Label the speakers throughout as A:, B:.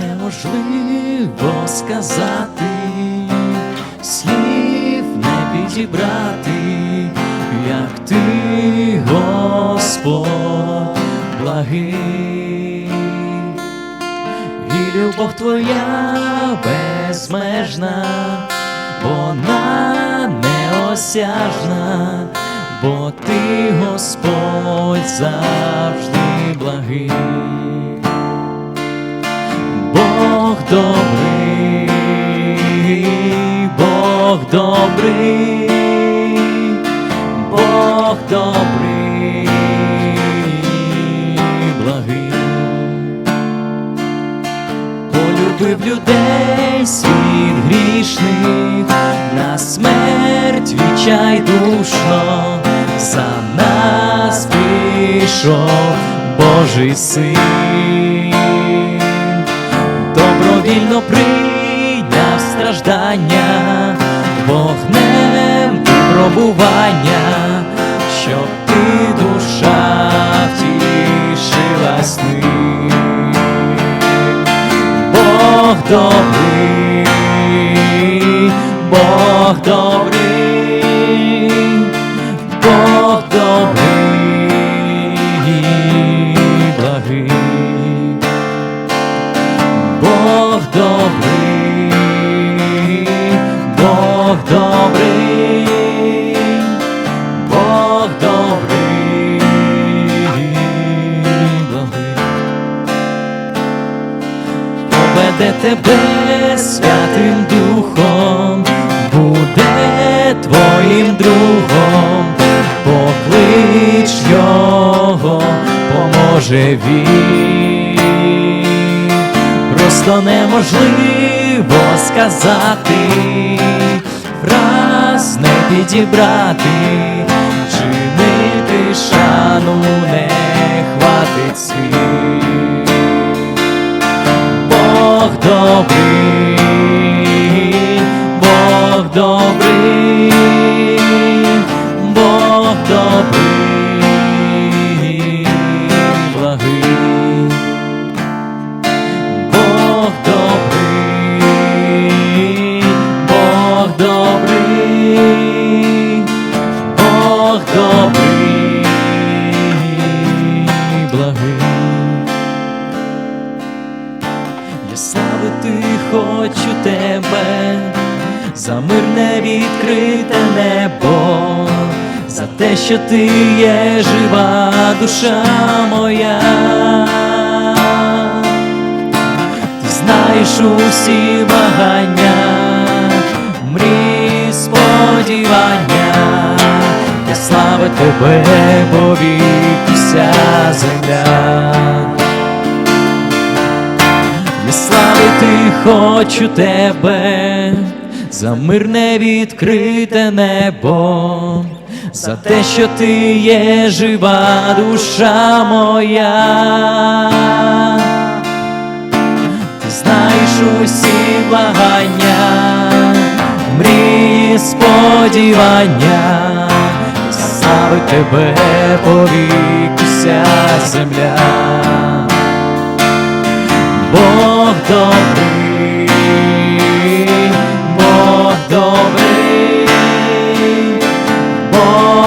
A: неможливо сказати, слів не підібрати, як ти, Господь, благий, і любов твоя безмежна, вона неосяжна, бо ти, Господь, завжди благий. Добрий, Бог добрий, Бог добрий, благий, полюбив людей світ грішних, на смерть відчайдушно, за нас пішов Божий син добровільно прийняв страждання, вогнем випробування, щоб ти душа втішилась ним. Бог добрий, Бог добрий, Бог добрий, тебе святим духом, буде твоїм другом, поклич його, поможе він просто неможливо сказати, фраз не підібрати, чинити шану не хватить слів. Добрий, Бог добрий, Бог добрий. Бог добрий, Бог добрий, Бог добрий, хочу тебе за мирне відкрите небо, за те, що ти є жива душа моя. Ти знаєш усі вагання, мрії, сподівання, я слави тебе, бо вік вся земля. Славити хочу тебе за мирне відкрите небо, за те, що ти є жива душа моя. Ти знаєш усі благання, мрії, сподівання, слави тебе повік вся земля.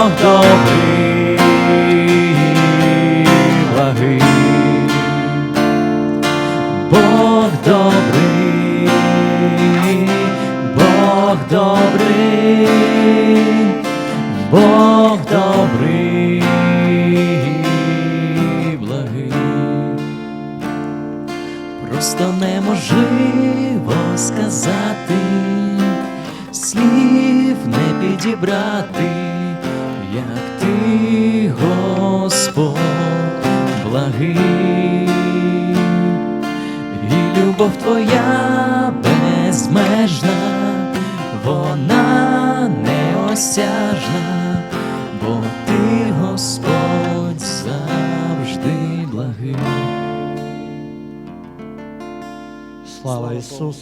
A: Бог добрий, благий. Бог добрий, Бог добрий, Бог добрий, благий. Просто неможливо сказати, слів не підібрати, як ти, Господь, благий, і любов твоя безмежна, вона неосяжна, бо ти, Господь, завжди благий.
B: Слава Ісусу!